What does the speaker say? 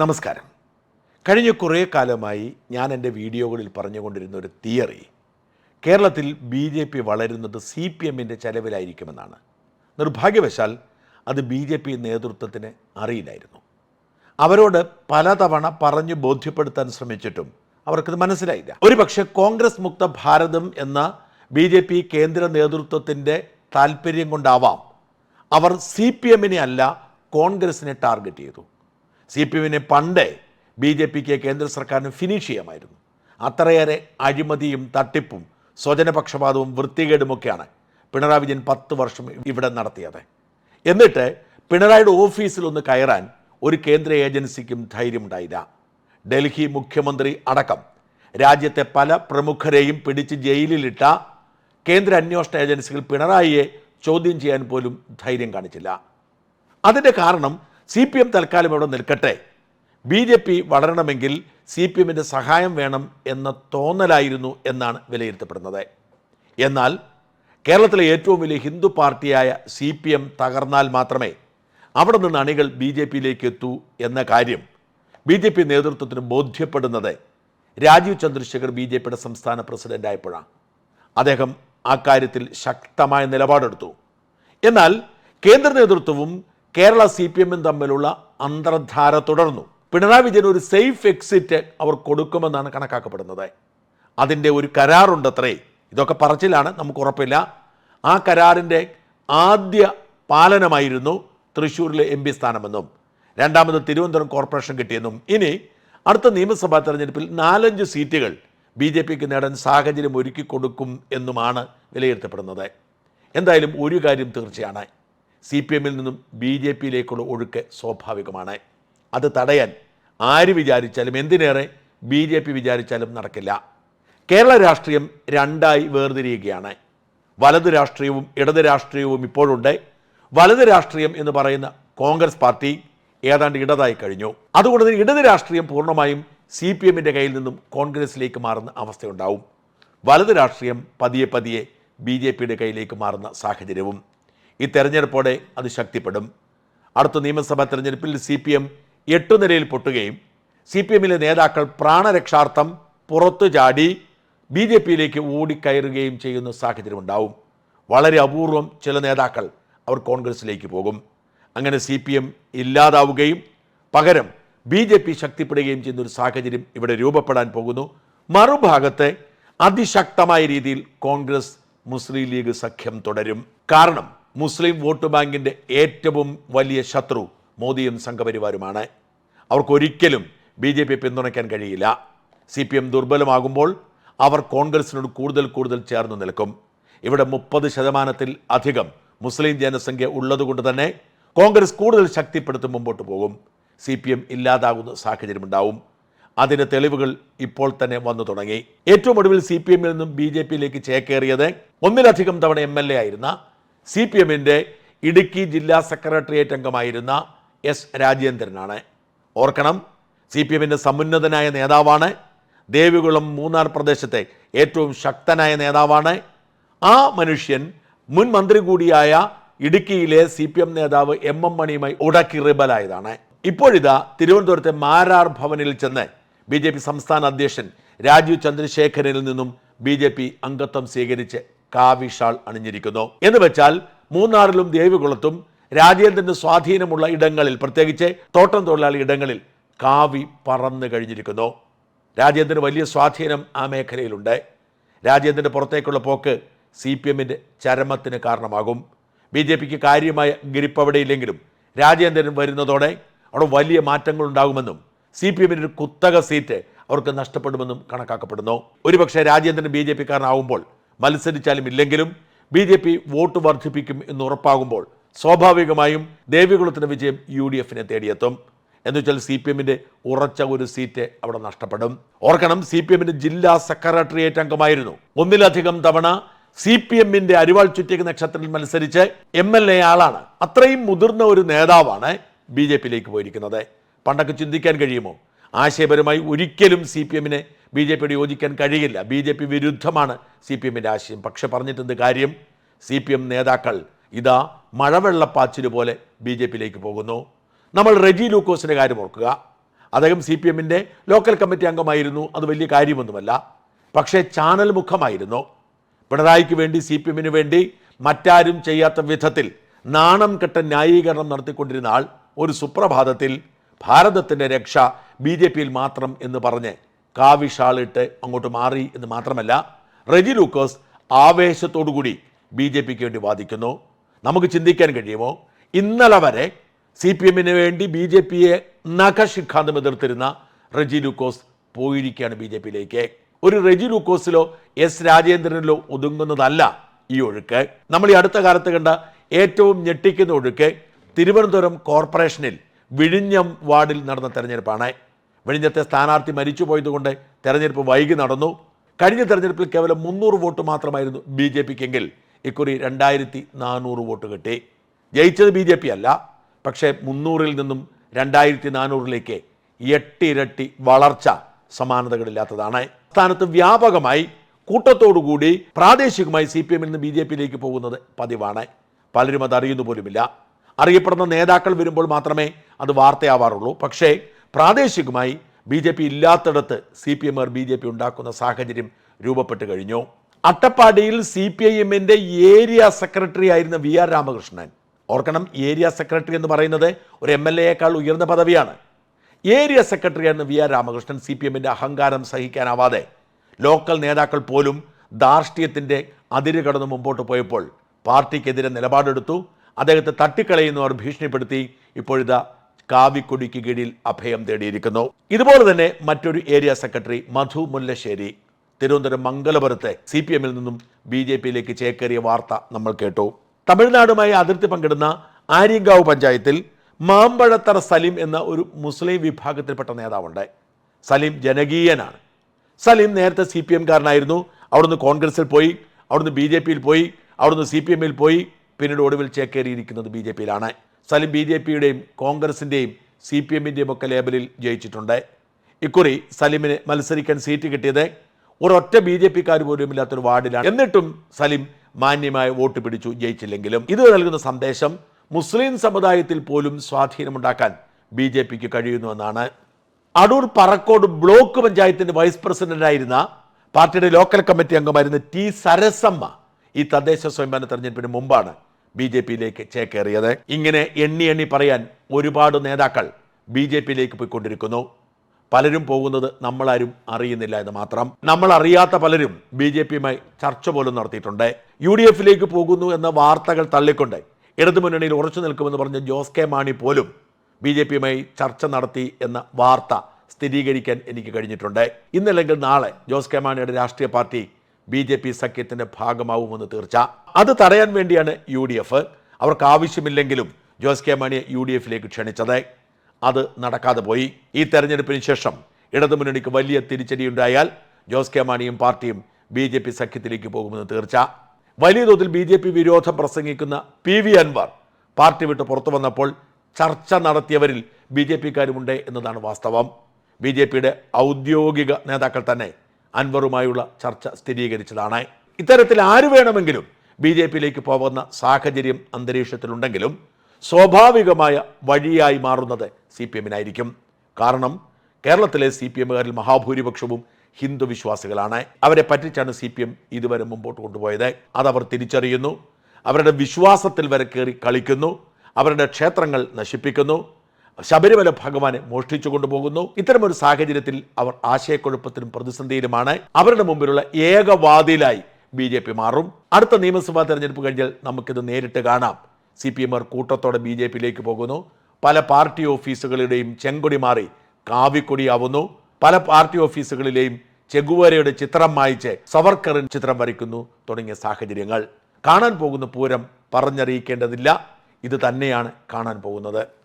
നമസ്കാരം. കഴിഞ്ഞ കുറേ കാലമായി ഞാൻ എന്റെ വീഡിയോകളിൽ പറഞ്ഞുകൊണ്ടിരുന്ന ഒരു തിയറി. കേരളത്തിൽ ബി ജെ പി വളരുന്നത് സി പി എമ്മിന്റെ ചെലവിലായിരിക്കുമെന്നാണ്. നിർഭാഗ്യവശാൽ അത് ബി ജെ പി നേതൃത്വത്തിന് അറിയില്ലായിരുന്നു. അവരോട് പലതവണ പറഞ്ഞു ബോധ്യപ്പെടുത്താൻ ശ്രമിച്ചിട്ടും അവർക്കത് മനസ്സിലായില്ല. ഒരുപക്ഷെ കോൺഗ്രസ് മുക്ത ഭാരതം എന്ന ബി ജെ പി കേന്ദ്ര നേതൃത്വത്തിന്റെ താല്പര്യം കൊണ്ടാവാം അവർ സി പി എമ്മിനെ അല്ല കോൺഗ്രസിനെ ടാർഗറ്റ് ചെയ്തു. സി പി എമ്മിനെ പണ്ടേ ബി ജെ പിക്ക് കേന്ദ്ര സർക്കാരിന് ഫിനിഷ് ചെയ്യാമായിരുന്നു. അത്രയേറെ അഴിമതിയും തട്ടിപ്പും സ്വജനപക്ഷപാതവും വൃത്തികേടുമൊക്കെയാണ് പിണറായി വിജയൻ പത്ത് വർഷം ഇവിടെ നടത്തിയത്. എന്നിട്ട് പിണറായിയുടെ ഓഫീസിൽ ഒന്ന് കയറാൻ ഒരു കേന്ദ്ര ഏജൻസിക്കും ധൈര്യമുണ്ടായില്ല. ഡൽഹി മുഖ്യമന്ത്രി അടക്കം രാജ്യത്തെ പല പ്രമുഖരെയും പിടിച്ച് ജയിലിലിട്ട കേന്ദ്ര അന്വേഷണ ഏജൻസികൾ പിണറായിയെ ചോദ്യം ചെയ്യാൻ പോലും ധൈര്യം കാണിച്ചില്ല. അതിന്റെ കാരണം സി പി എം തൽക്കാലം ഇവിടെ നിൽക്കട്ടെ. ബി ജെ പി വളരണമെങ്കിൽ സി പി എമ്മിന്റെ സഹായം വേണം എന്ന തോന്നലായിരുന്നു എന്നാണ് വിലയിരുത്തപ്പെടുന്നത്. എന്നാൽ കേരളത്തിലെ ഏറ്റവും വലിയ ഹിന്ദു പാർട്ടിയായ സി പി എം തകർന്നാൽ മാത്രമേ അവിടെ നിന്ന് അണികൾ ബി ജെ പിയിലേക്ക് എത്തൂ എന്ന കാര്യം ബി ജെ പി നേതൃത്വത്തിന് ബോധ്യപ്പെടുന്നത് രാജീവ് ചന്ദ്രശേഖർ ബി ജെ പിയുടെ സംസ്ഥാന പ്രസിഡന്റ് ആയപ്പോഴാണ് അദ്ദേഹം അക്കാര്യത്തിൽ ശക്തമായ നിലപാടെടുത്തു. എന്നാൽ കേന്ദ്ര നേതൃത്വവും കേരള സി പി എമ്മും തമ്മിലുള്ള അന്തർധാര തുടർന്നു. പിണറായി വിജയൻ ഒരു സേഫ് എക്സിറ്റ് അവർ കൊടുക്കുമെന്നാണ് കണക്കാക്കപ്പെടുന്നത്. അതിന്റെ ഒരു കരാറുണ്ടത്രേ. ഇതൊക്കെ പറച്ചിലാണ് നമുക്ക് ഉറപ്പില്ല. ആ കരാറിന്റെ ആദ്യ പാലനമായിരുന്നു തൃശ്ശൂരിലെ എം പി സ്ഥാനമെന്നും രണ്ടാമത് തിരുവനന്തപുരം കോർപ്പറേഷൻ കിട്ടിയെന്നും. ഇനി അടുത്ത നിയമസഭാ തെരഞ്ഞെടുപ്പിൽ നാലഞ്ച് സീറ്റുകൾ ബി ജെ പിക്ക് നേടാൻ സാഹചര്യം ഒരുക്കി കൊടുക്കും എന്നുമാണ് വിലയിരുത്തപ്പെടുന്നത്. എന്തായാലും ഒരു കാര്യം തീർച്ചയാണ്. സി പി എമ്മിൽ നിന്നും ബി ജെ പിയിലേക്കുള്ള ഒഴുക്ക് സ്വാഭാവികമാണ്. അത് തടയാൻ ആര് വിചാരിച്ചാലും എന്തിനേറെ ബി ജെ പി വിചാരിച്ചാലും നടക്കില്ല. കേരള രാഷ്ട്രീയം രണ്ടായി വേർതിരിയുകയാണ്. വലത് രാഷ്ട്രീയവും ഇടത് രാഷ്ട്രീയവും ഇപ്പോഴുണ്ട്. വലത് രാഷ്ട്രീയം എന്ന് പറയുന്ന കോൺഗ്രസ് പാർട്ടി ഏതാണ്ട് ഇടതായി കഴിഞ്ഞു. അതുകൊണ്ട് തന്നെ ഇടത് രാഷ്ട്രീയം പൂർണമായും സി പി എമ്മിന്റെ കയ്യിൽ നിന്നും കോൺഗ്രസിലേക്ക് മാറുന്ന അവസ്ഥയുണ്ടാവും. വലത് രാഷ്ട്രീയം പതിയെ പതിയെ ബി ജെ പിയുടെ കയ്യിലേക്ക് മാറുന്ന സാഹചര്യവും. ഈ തെരഞ്ഞെടുപ്പോടെ അത് ശക്തിപ്പെടും. അടുത്ത നിയമസഭാ തെരഞ്ഞെടുപ്പിൽ സി പി എം എട്ടു നിലയിൽ പൊട്ടുകയും സി പി എമ്മിലെ നേതാക്കൾ പ്രാണരക്ഷാർത്ഥം പുറത്തു ചാടി ബി ജെ പിയിലേക്ക് ഓടിക്കയറുകയും ചെയ്യുന്ന സാഹചര്യമുണ്ടാവും. വളരെ അപൂർവം ചില നേതാക്കൾ അവർ കോൺഗ്രസിലേക്ക് പോകും. അങ്ങനെ സി പി എം ഇല്ലാതാവുകയും പകരം ബി ജെ പി ശക്തിപ്പെടുകയും ചെയ്യുന്ന ഒരു സാഹചര്യം ഇവിടെ രൂപപ്പെടാൻ പോകുന്നു. മറുഭാഗത്തെ അതിശക്തമായ രീതിയിൽ കോൺഗ്രസ് മുസ്ലിം ലീഗ് സഖ്യം തുടരും. കാരണം മുസ്ലിം വോട്ട് ബാങ്കിന്റെ ഏറ്റവും വലിയ ശത്രു മോദിയും സംഘപരിവാരുമാണ്. അവർക്കൊരിക്കലും ബി ജെ പി പിന്തുണയ്ക്കാൻ കഴിയില്ല. സി പി എം ദുർബലമാകുമ്പോൾ അവർ കോൺഗ്രസിനോട് കൂടുതൽ കൂടുതൽ ചേർന്ന് നിൽക്കും. ഇവിടെ മുപ്പത് ശതമാനത്തിൽ അധികം മുസ്ലിം ജനസംഖ്യ ഉള്ളതുകൊണ്ട് തന്നെ കോൺഗ്രസ് കൂടുതൽ ശക്തിപ്പെടുത്തി മുമ്പോട്ട് പോകും. സി പി എം ഇല്ലാതാകുന്ന സാഹചര്യമുണ്ടാവും. അതിന്റെ തെളിവുകൾ ഇപ്പോൾ തന്നെ വന്നു തുടങ്ങി. ഏറ്റവും ഒടുവിൽ സി പി എമ്മിൽ നിന്നും ബി ജെ പിയിലേക്ക് ചേക്കേറിയത് ഒന്നിലധികം തവണ എം എൽ എ ആയിരുന്ന സി പി എമ്മിന്റെ ഇടുക്കി ജില്ലാ സെക്രട്ടേറിയറ്റ് അംഗമായിരുന്ന എസ് രാജേന്ദ്രനാണ്. ഓർക്കണം സി പി എമ്മിന്റെ സമുന്നതനായ നേതാവാണ്. ദേവികുളം മൂന്നാർ പ്രദേശത്തെ ഏറ്റവും ശക്തനായ നേതാവാണ്. ആ മനുഷ്യൻ മുൻ മന്ത്രി കൂടിയായ ഇടുക്കിയിലെ സി പി എം നേതാവ് എം എം മണിയുമായി ഉടക്കി റിബലായതാണ്. ഇപ്പോഴിതാ തിരുവനന്തപുരത്തെ മാരാർ ഭവനിൽ ചെന്ന് ബി ജെ പി സംസ്ഥാന അധ്യക്ഷൻ രാജീവ് ചന്ദ്രശേഖരനിൽ നിന്നും ബി ജെ പി അംഗത്വം സ്വീകരിച്ച് കാവിഷാൾ അണിഞ്ഞിരിക്കുന്നു. എന്ന് വെച്ചാൽ മൂന്നാറിലും ദേവികുളത്തും രാജേന്ദ്രന്റെ സ്വാധീനമുള്ള ഇടങ്ങളിൽ പ്രത്യേകിച്ച് തോട്ടം തൊഴിലാളി ഇടങ്ങളിൽ കാവി പറന്നു കഴിഞ്ഞിരിക്കുന്നു. രാജേന്ദ്രന് വലിയ സ്വാധീനം ആ മേഖലയിലുണ്ട്. രാജേന്ദ്രന്റെ പുറത്തേക്കുള്ള പോക്ക് സി പി എമ്മിന്റെ ചരമത്തിന് കാരണമാകും. ബി ജെ പിക്ക് കാര്യമായ ഗിരിപ്പവിടെയില്ലെങ്കിലും രാജേന്ദ്രൻ വരുന്നതോടെ അവിടെ വലിയ മാറ്റങ്ങൾ ഉണ്ടാകുമെന്നും സി പി എമ്മിന്റെ ഒരു കുത്തക സീറ്റ് അവർക്ക് നഷ്ടപ്പെടുമെന്നും കണക്കാക്കപ്പെടുന്നു. ഒരുപക്ഷെ രാജേന്ദ്രൻ ബി ജെ പിക്കാരനാവുമ്പോൾ മത്സരിച്ചാലും ഇല്ലെങ്കിലും ബി ജെ പി വോട്ട് വർദ്ധിപ്പിക്കും എന്ന് ഉറപ്പാകുമ്പോൾ സ്വാഭാവികമായും ദേവികുളത്തിന് വിജയം യു ഡി എഫിനെ തേടിയെത്തും. എന്നുവെച്ചാൽ സി പി എമ്മിന്റെ ഉറച്ച ഒരു സീറ്റ് അവിടെ നഷ്ടപ്പെടും. ഓർക്കണം സി പി എമ്മിന്റെ ജില്ലാ സെക്രട്ടേറിയറ്റ് അംഗമായിരുന്നു. ഒന്നിലധികം തവണ സി പി എമ്മിന്റെ അരിവാൾ ചുറ്റിക നക്ഷത്രത്തിൽ മത്സരിച്ച് എം എൽ എ ആളാണ്. അത്രയും മുതിർന്ന ഒരു നേതാവാണ് ബി ജെ പിയിലേക്ക് പോയിരിക്കുന്നത്. പണ്ടൊക്കെ ചിന്തിക്കാൻ കഴിയുമോ? ആശയപരമായി ഒരിക്കലും സി പി എമ്മിനെ ബി ജെ പിയോട് യോജിക്കാൻ കഴിയില്ല. ബി ജെ പി വിരുദ്ധമാണ് സി പി എമ്മിന്റെ ആശയം. പക്ഷെ പറഞ്ഞിട്ടെന്ത് കാര്യം? സി പി എം നേതാക്കൾ ഇതാ മഴവെള്ളപ്പാച്ചിൽ പോലെ ബി ജെ പിയിലേക്ക് പോകുന്നു. നമ്മൾ റെജി ലൂക്കോസിന്റെ കാര്യം ഓർക്കുക. അദ്ദേഹം സി പി എമ്മിന്റെ ലോക്കൽ കമ്മിറ്റി അംഗമായിരുന്നു. അത് വലിയ കാര്യമൊന്നുമല്ല. പക്ഷേ ചാനൽ മുഖമായിരുന്നു. പിണറായിക്ക് വേണ്ടി സി പി എമ്മിന് വേണ്ടി മറ്റാരും ചെയ്യാത്ത വിധത്തിൽ നാണം കെട്ട ന്യായീകരണം നടത്തിക്കൊണ്ടിരുന്ന ആൾ ഒരു സുപ്രഭാതത്തിൽ ഭാരതത്തിന്റെ രക്ഷ ബി ജെ പിയിൽ മാത്രം എന്ന് പറഞ്ഞ് കാവിഷാളിട്ട് അങ്ങോട്ട് മാറി എന്ന് മാത്രമല്ല റെജി ലൂക്കോസ് ആവേശത്തോടുകൂടി ബി ജെ പിക്ക് വേണ്ടി വാദിക്കുന്നു. നമുക്ക് ചിന്തിക്കാൻ കഴിയുമോ? ഇന്നലെ വരെ സി പി എമ്മിന് വേണ്ടി ബി ജെ പിയെ നഖശിഖാന്തം എതിർത്തിരുന്ന റെജി ലൂക്കോസ് പോയിരിക്കുകയാണ് ബി ജെ പിയിലേക്ക്. ഒരു റെജി ലൂക്കോസിലോ എസ് രാജേന്ദ്രനിലോ ഒതുങ്ങുന്നതല്ല ഈ ഒഴുക്ക്. നമ്മൾ ഈ അടുത്ത കാലത്ത് കണ്ട ഏറ്റവും ഞെട്ടിക്കുന്ന ഒഴുക്ക് തിരുവനന്തപുരം കോർപ്പറേഷനിൽ വിഴിഞ്ഞം വാർഡിൽ നടന്ന തെരഞ്ഞെടുപ്പാണ്. വിഴിഞ്ഞത്തെ സ്ഥാനാർത്ഥി മരിച്ചുപോയതുകൊണ്ട് തെരഞ്ഞെടുപ്പ് വൈകി നടന്നു. കഴിഞ്ഞ തെരഞ്ഞെടുപ്പിൽ കേവലം മുന്നൂറ് വോട്ട് മാത്രമായിരുന്നു ബി ജെ പിക്കെങ്കിൽ. ഇക്കുറി രണ്ടായിരത്തി നാനൂറ് വോട്ട് കിട്ടി. ജയിച്ചത് ബി ജെ പി അല്ല. പക്ഷേ മുന്നൂറിൽ നിന്നും രണ്ടായിരത്തി നാനൂറിലേക്ക് എട്ടിരട്ടി വളർച്ച സമാനതകളില്ലാത്തതാണ്. സ്ഥാനത്ത് വ്യാപകമായി കൂട്ടത്തോടുകൂടി പ്രാദേശികമായി സി പി എമ്മിൽ നിന്ന് ബി ജെ പിയിലേക്ക് പോകുന്നത് പതിവാണ്. പലരും അത് അറിയുന്നു പോലുമില്ല. അറിയപ്പെടുന്ന നേതാക്കൾ വരുമ്പോൾ മാത്രമേ അത് വാർത്തയാവാറുള്ളൂ. പക്ഷേ പ്രാദേശികമായി ബി ജെ പി ഇല്ലാത്തിടത്ത് സി പി എമ്മർ ബി ജെ പി ഉണ്ടാക്കുന്ന സാഹചര്യം രൂപപ്പെട്ട് കഴിഞ്ഞു. അട്ടപ്പാടിയിൽ സി പി ഐ എമ്മിന്റെ ഏരിയ സെക്രട്ടറി ആയിരുന്ന വി ആർ രാമകൃഷ്ണൻ. ഓർക്കണം ഏരിയ സെക്രട്ടറി എന്ന് പറയുന്നത് ഒരു എം എൽ എയേക്കാൾ ഉയർന്ന പദവിയാണ്. ഏരിയ സെക്രട്ടറി ആയിരുന്ന V R Ramakrishnan C P എമ്മിന്റെ അഹങ്കാരം സഹിക്കാനാവാതെ ലോക്കൽ നേതാക്കൾ പോലും ധാർഷ്ട്യത്തിന്റെ അതിര് കടന്ന് മുമ്പോട്ട് പോയപ്പോൾ പാർട്ടിക്കെതിരെ നിലപാടെടുത്തു. അദ്ദേഹത്തെ തട്ടിക്കളയുന്നവർ ഭീഷണിപ്പെടുത്തി. ഇപ്പോഴിതാ കാവിക്കൊടിക്ക് കീഴിൽ അഭയം തേടിയിരിക്കുന്നു. ഇതുപോലെ തന്നെ മറ്റൊരു ഏരിയ സെക്രട്ടറി മധു മുല്ലശ്ശേരി. തിരുവനന്തപുരം മംഗലപുരത്തെ സി പി എമ്മിൽ നിന്നും ബി ജെ പിയിലേക്ക് ചേക്കേറിയ വാർത്ത നമ്മൾ കേട്ടു. തമിഴ്നാടുമായി അതിർത്തി പങ്കിടുന്ന ആര്യങ്കാവ് പഞ്ചായത്തിൽ മാമ്പഴത്തറ സലീം എന്ന ഒരു മുസ്ലിം വിഭാഗത്തിൽപ്പെട്ട നേതാവുണ്ട്. സലീം ജനകീയനാണ്. സലീം നേരത്തെ സി പി എംകാരനായിരുന്നു. അവിടുന്ന് കോൺഗ്രസിൽ പോയി അവിടുന്ന് ബി ജെ പിയിൽ പോയി അവിടുന്ന് സി പി എമ്മിൽ പോയി പിന്നീട് ഒടുവിൽ ചേക്കേറിയിരിക്കുന്നത് ബി ജെ പിയിലാണ്. സലീം ബി ജെ പിയുടെയും കോൺഗ്രസിന്റെയും സി പി എമ്മിന്റെയും ഒക്കെ ലേബലിൽ ജയിച്ചിട്ടുണ്ട്. ഇക്കുറി സലിമിന് മത്സരിക്കാൻ സീറ്റ് കിട്ടിയത് ഒരൊറ്റ ബി ജെ പിക്കാർ പോലും ഇല്ലാത്തൊരു വാർഡിലാണ്. എന്നിട്ടും സലിം മാന്യമായ വോട്ട് പിടിച്ചു ജയിച്ചില്ലെങ്കിലും. ഇത് നൽകുന്ന സന്ദേശം മുസ്ലിം സമുദായത്തിൽ പോലും സ്വാധീനമുണ്ടാക്കാൻ ബി ജെ പിക്ക് കഴിയുന്നുവെന്നാണ് അടൂർ പറക്കോട് ബ്ലോക്ക് പഞ്ചായത്തിന്റെ വൈസ് പ്രസിഡന്റായിരുന്ന പാർട്ടിയുടെ ലോക്കൽ കമ്മിറ്റി അംഗമായിരുന്ന ടി സരസമ്മ ഈ തദ്ദേശ സ്വയംഭരണ തെരഞ്ഞെടുപ്പിന് മുമ്പാണ് ബി ജെ പിയിലേക്ക് ചേക്കേറിയത്. ഇങ്ങനെ എണ്ണി എണ്ണി പറയാൻ ഒരുപാട് നേതാക്കൾ ബി ജെ പിയിലേക്ക് പോയിക്കൊണ്ടിരിക്കുന്നു. പലരും പോകുന്നത് നമ്മളാരും അറിയുന്നില്ല എന്ന് മാത്രം. നമ്മൾ അറിയാത്ത പലരും ബി ജെ പിയുമായി ചർച്ച പോലും നടത്തിയിട്ടുണ്ട്. യു ഡി എഫിലേക്ക് പോകുന്നു എന്ന വാർത്തകൾ തള്ളിക്കൊണ്ട് ഇടതുമുന്നണിയിൽ ഉറച്ചു നിൽക്കുമെന്ന് പറഞ്ഞ ജോസ് കെ മാണി പോലും ബി ജെ പിയുമായി ചർച്ച നടത്തി എന്ന വാർത്ത സ്ഥിരീകരിക്കാൻ എനിക്ക് കഴിഞ്ഞിട്ടുണ്ട്. ഇന്നല്ലെങ്കിൽ നാളെ ജോസ് കെ മാണിയുടെ രാഷ്ട്രീയ പാർട്ടി ബി ജെ പി സഖ്യത്തിന്റെ ഭാഗമാവുമെന്ന് തീർച്ച. അത് തടയാൻ വേണ്ടിയാണ് യു ഡി എഫ്. അവർക്ക് ആവശ്യമില്ലെങ്കിലും ജോസ് കെ മാണിയെ യു ഡി എഫിലേക്ക് ക്ഷണിച്ചത്. അത് നടക്കാതെ പോയി. ഈ തെരഞ്ഞെടുപ്പിന് ശേഷം ഇടതുമുന്നണിക്ക് വലിയ തിരിച്ചടിയുണ്ടായാൽ ജോസ് കെ മാണിയും പാർട്ടിയും ബി ജെ പി സഖ്യത്തിലേക്ക് പോകുമെന്ന് തീർച്ച. വലിയ തോതിൽ ബി ജെ പി വിരോധം പ്രസംഗിക്കുന്ന പി വി അൻവർ പാർട്ടി വിട്ട് പുറത്തു വന്നപ്പോൾ ചർച്ച നടത്തിയവരിൽ ബി ജെ പിക്കാരുമുണ്ട് എന്നതാണ് വാസ്തവം. ബി ജെ പിയുടെ ഔദ്യോഗിക നേതാക്കൾ തന്നെ അൻവറുമായുള്ള ചർച്ച സ്ഥിരീകരിച്ചതാണ്. ഇത്തരത്തിൽ ആര് വേണമെങ്കിലും ബി ജെ പിയിലേക്ക് പോകുന്ന സാഹചര്യം അന്തരീക്ഷത്തിലുണ്ടെങ്കിലും സ്വാഭാവികമായ വഴിയായി മാറുന്നത് സി പി എമ്മിനായിരിക്കും. കാരണം കേരളത്തിലെ സി പി എമ്മുകാരിൽ മഹാഭൂരിപക്ഷവും ഹിന്ദു വിശ്വാസികളാണ്. അവരെ പറ്റിച്ചാണ് സി പി എം ഇതുവരെ മുമ്പോട്ട് കൊണ്ടുപോയത്. അതവർ തിരിച്ചറിയുന്നു. അവരുടെ വിശ്വാസത്തിൽ വരെ കയറി കളിക്കുന്നു. അവരുടെ ക്ഷേത്രങ്ങൾ നശിപ്പിക്കുന്നു. ശബരിമല ഭഗവാനെ മോഷ്ടിച്ചു കൊണ്ടുപോകുന്നു. ഇത്തരമൊരു സാഹചര്യത്തിൽ അവർ ആശയക്കുഴപ്പത്തിലും പ്രതിസന്ധിയിലുമാണ്. അവരുടെ മുമ്പിലുള്ള ഏകവാദിയിലായി ബി ജെ പി മാറും. അടുത്ത നിയമസഭാ തെരഞ്ഞെടുപ്പ് കഴിഞ്ഞാൽ നമുക്കിത് നേരിട്ട് കാണാം. സി പി എമാർ കൂട്ടത്തോടെ ബി ജെ പിയിലേക്ക് പോകുന്നു. പല പാർട്ടി ഓഫീസുകളുടെയും ചെങ്കൊടി മാറി കാവിക്കൊടിയാവുന്നു. പല പാർട്ടി ഓഫീസുകളിലെയും ചെഗുവേരയുടെ ചിത്രം മായിച്ച് സവർക്കറിൻ ചിത്രം വരയ്ക്കുന്നു തുടങ്ങിയ സാഹചര്യങ്ങൾ. കാണാൻ പോകുന്ന പൂരം പറഞ്ഞറിയിക്കേണ്ടതില്ല. ഇത് തന്നെയാണ് കാണാൻ പോകുന്നത്.